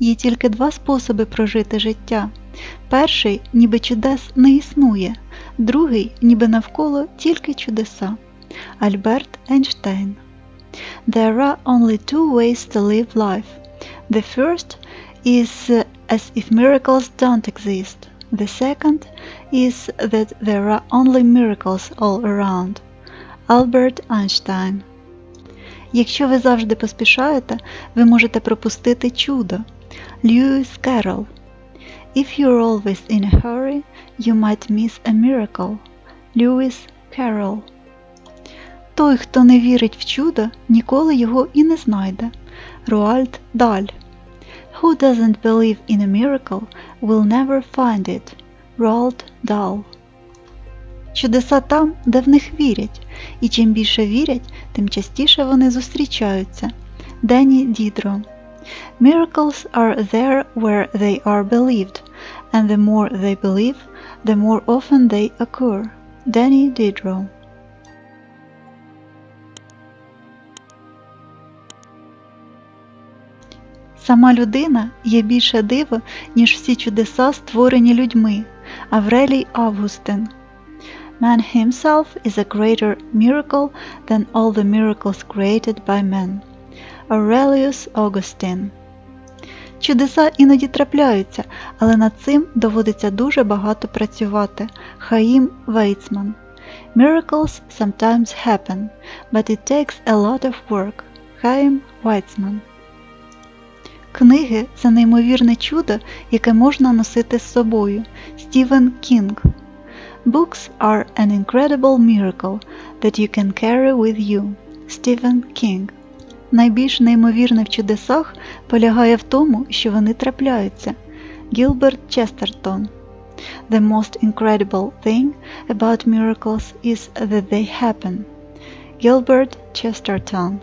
Є тільки два способи прожити життя. Перший, ніби чудес не існує, другий, ніби навколо тільки чудеса. Альберт Ейнштейн There are only two ways to live life. The first is as if miracles don't exist. The second is that there are only miracles all around. Альберт Einstein Якщо ви завжди поспішаєте, ви можете пропустити чудо. Льюіс Керрол If you're always in a hurry, you might miss a miracle. Льюіс Керрол Той, хто не вірить в чудо, ніколи його і не знайде. Руальд Даль Who doesn't believe in a miracle will never find it. Roald Dahl Чудеса там, де в них вірять, і чим більше вірять, тим частіше вони зустрічаються. Денні Дідро Miracles are there where they are believed, and the more they believe, the more often they occur. Денні Дідро Сама людина є більше диво, ніж всі чудеса, створені людьми. Аврелій Августин Man himself is a greater miracle than all the miracles created by men. Aurelius Augustine Чудеса іноді трапляються, але над цим доводиться дуже багато працювати. Хаїм Вейцман Miracles sometimes happen, but it takes a lot of work. Хаїм Вейцман Книги це неймовірне чудо, яке можна носити з собою. Стівен Кінг Books are an incredible miracle that you can carry with you. Стівен Кінг Найбільш неймовірне в чудесах полягає в тому, що вони трапляються. Гілберт Честертон The most incredible thing about miracles is that they happen. Гілберт Chesterton